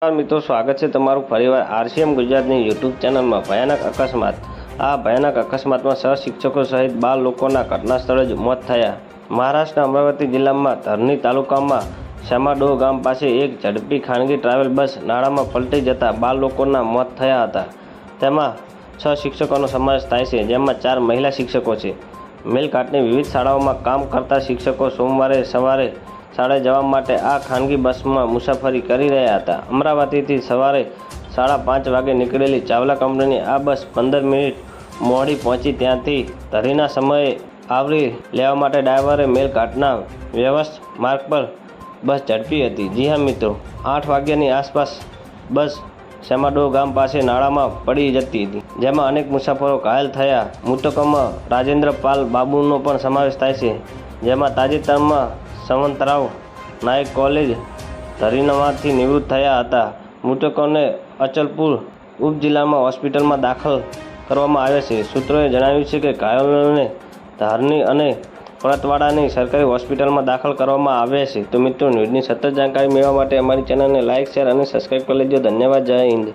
મિત્રો, સ્વાગત છે તમારું ફરીવાર આરસીએમ ગુજરાતની યુટ્યુબ ચેનલમાં. ભયાનક અકસ્માત. આ ભયાનક અકસ્માતમાં સહશિક્ષકો સહિત બાર લોકોના ઘટના સ્થળે જ મોત થયા. મહારાષ્ટ્રના અમરાવતી જિલ્લામાં ધરની તાલુકામાં શ્યામાડો ગામ પાસે એક ઝડપી ખાનગી ટ્રાવેલ બસ નાળામાં પલટી જતા બાર લોકોના મોત થયા હતા. તેમાં છ શિક્ષકોનો સમાવેશ થાય છે, જેમાં ચાર મહિલા શિક્ષકો છે. મેલઘાટની વિવિધ શાળાઓમાં કામ કરતા શિક્ષકો સોમવારે સવારે શાળાએ જવા માટે આ ખાનગી બસમાં મુસાફરી કરી રહ્યા હતા. અમરાવતીથી સવારે સાડા પાંચ વાગે નીકળેલી ચાવલા કંપનીની આ બસ પંદર મિનિટ મોડી પહોંચી ત્યાંથી ધરીના સમયે આવરી લેવા માટે ડ્રાઈવરે મેલઘાટના વ્યવસ્થ માર્ગ પર બસ ઝડપી હતી. જી હા, મિત્રો, આઠ વાગ્યાની આસપાસ બસ સેમાડો ગામ પાસે નાળામાં પડી જતી હતી, જેમાં અનેક મુસાફરો ઘાયલ થયા. મૃતકોમાં રાજેન્દ્ર પાલ બાબુનો પણ સમાવેશ થાય છે, જેમાં તાજેતરમાં સંવંતરાવ નાયક કોલેજ ધરીનામાંથી નિવૃત્ત થયા હતા. મૃતકોને અચલપુર ઉપજિલ્લામાં હોસ્પિટલમાં દાખલ કરવામાં આવ્યા છે. સૂત્રોએ જણાવ્યું છે કે ઘાયલોને ધારની અને પરતવાડાની સરકારી હોસ્પિટલમાં દાખલ કરવામાં આવ્યા છે. તો મિત્રો, ન્યૂઝની સતત જાણકારી મેળવવા માટે અમારી ચેનલને લાઇક શેર અને સબસ્ક્રાઈબ કરી લેજો. ધન્યવાદ. જય હિન્દ.